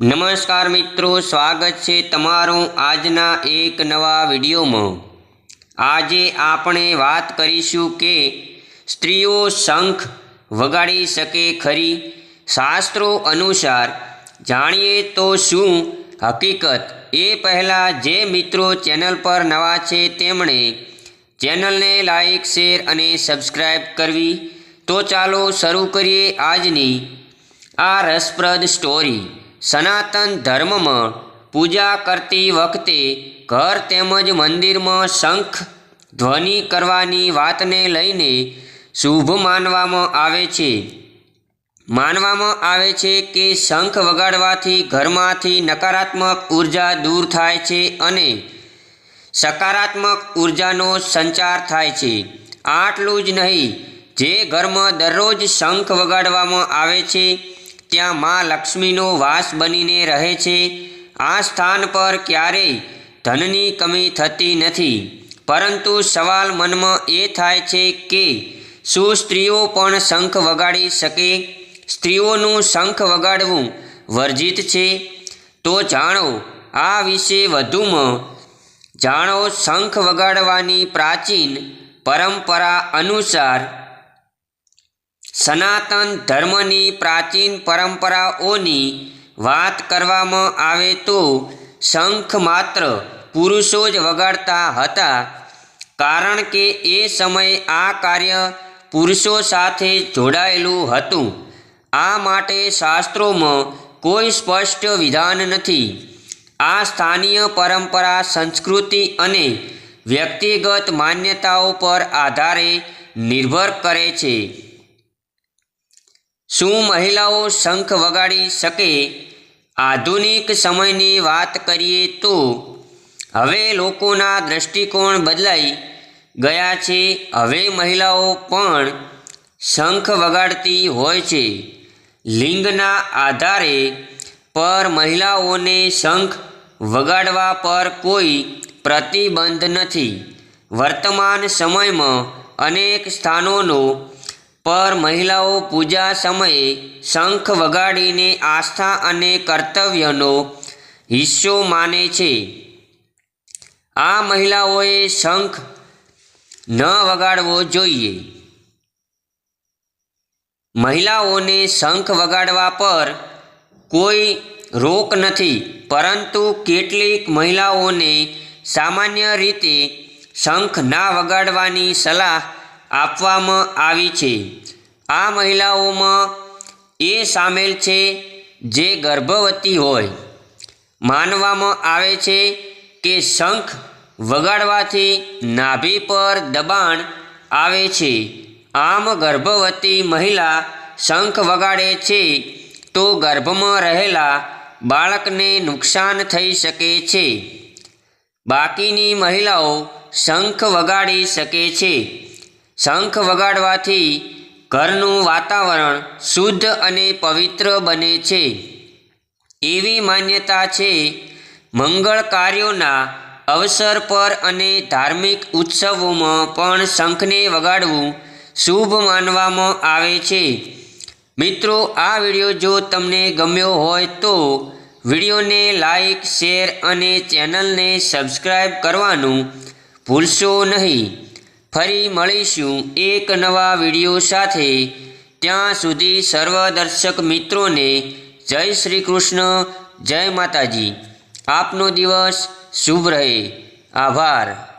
નમસ્કાર મિત્રો, સ્વાગત છે તમારું આજના એક નવા વિડીયોમાં. આજે આપણે વાત કરીશું કે સ્ત્રીઓ શંખ વગાડી શકે ખરી? શાસ્ત્રો અનુસાર જાણીએ તો શું? હકીકત, એ પહેલાં જે મિત્રો ચેનલ પર નવા છે તેમણે ચેનલને લાઈક, શેર અને સબસ્ક્રાઈબ કરવી. તો ચાલો શરૂ કરીએ આજની આ રસપ્રદ સ્ટોરી. સનાતન ધર્મમાં પૂજા કરતી વખતે ઘર તેમજ મંદિરમાં શંખ ધ્વનિ કરવાની વાતને લઈને શુભ માનવામાં આવે છે. માનવામાં આવે છે કે શંખ વગાડવાથી ઘરમાંથી નકારાત્મક ઊર્જા દૂર થાય છે અને સકારાત્મક ઉર્જાનો સંચાર થાય છે. આટલું જ નહીં, જે ઘરમાં દરરોજ શંખ વગાડવામાં આવે છે ત્યાં મા લક્ષ્મીનો વાસ બનીને રહે છે. આ સ્થાન પર ક્યારેય ધનની કમી થતી નથી. પરંતુ સવાલ મનમાં એ થાય છે કે, શું સ્ત્રીઓ પણ શંખ વગાડી શકે? સ્ત્રીઓનું શંખ વગાડવું વર્જિત છે? તો જાણો, આ વિશે વધુમાં જાણો શંખ વગાડવાની પ્રાચીન પરંપરા અનુસાર સનાતન ધર્મની પ્રાચીન પરંપરાઓની વાત કરવામાં આવે તો શંખ માત્ર પુરુષો જ વગાડતા હતા, કારણ કે એ સમયે આ કાર્ય પુરુષો સાથે જોડાયેલું હતું. આ માટે શાસ્ત્રોમાં કોઈ સ્પષ્ટ વિધાન નથી. આ સ્થાનીય પરંપરા, સંસ્કૃતિ અને વ્યક્તિગત માન્યતાઓ પર આધારે નિર્ભર કરે છે. શું મહિલાઓ શંખ વગાડી શકે? આધુનિક સમયની વાત કરીએ તો હવે લોકોના દૃષ્ટિકોણ બદલાઈ ગયા છે. હવે મહિલાઓ પણ શંખ વગાડતી હોય છે. લિંગના આધારે પર મહિલાઓને શંખ વગાડવા પર કોઈ પ્રતિબંધ નથી. વર્તમાન સમયમાં અનેક સ્થાનોનો પર મહિલાઓ પૂજા સમયે શંખ વગાડીને આસ્થા અને કર્તવ્યનો હિસ્સો માને છે. આ મહિલાઓએ શંખ ન વગાડવો જોઈએ. મહિલાઓને શંખ વગાડવા પર કોઈ રોક નથી, પરંતુ કેટલીક મહિલાઓને સામાન્ય રીતે શંખ ના વગાડવાની સલાહ આપવામાં આવી છે. આ મહિલાઓમાં એ સામેલ છે જે ગર્ભવતી હોય. માનવામાં આવે છે કે શંખ વગાડવાથી નાભી પર દબાણ આવે છે. આમ ગર્ભવતી મહિલા શંખ વગાડે છે તો ગર્ભમાં રહેલા બાળકને નુકસાન થઈ શકે છે. બાકીની મહિલાઓ શંખ વગાડી શકે છે. શંખ વગાડવાથી ઘરનું વાતાવરણ શુદ્ધ અને પવિત્ર બને છે. એવી માન્યતા છે, મંગળ કાર્યોના અવસર પર અને ધાર્મિક ઉત્સવોમાં પણ શંખને વગાડવું શુભ માનવામાં આવે છે. મિત્રો, આ વીડિયો જો તમને ગમ્યો હોય તો વિડીયોને લાઈક, શેર અને ચેનલને સબસ્ક્રાઈબ કરવાનું ભૂલશો નહીં. ફરી મળીશું એક નવા વીડિયો સાથે. ત્યાં સુધી સર્વ દર્શક મિત્રોને જય શ્રી કૃષ્ણ, જય માતાજી. આપનો દિવસ શુભ રહે. આભાર.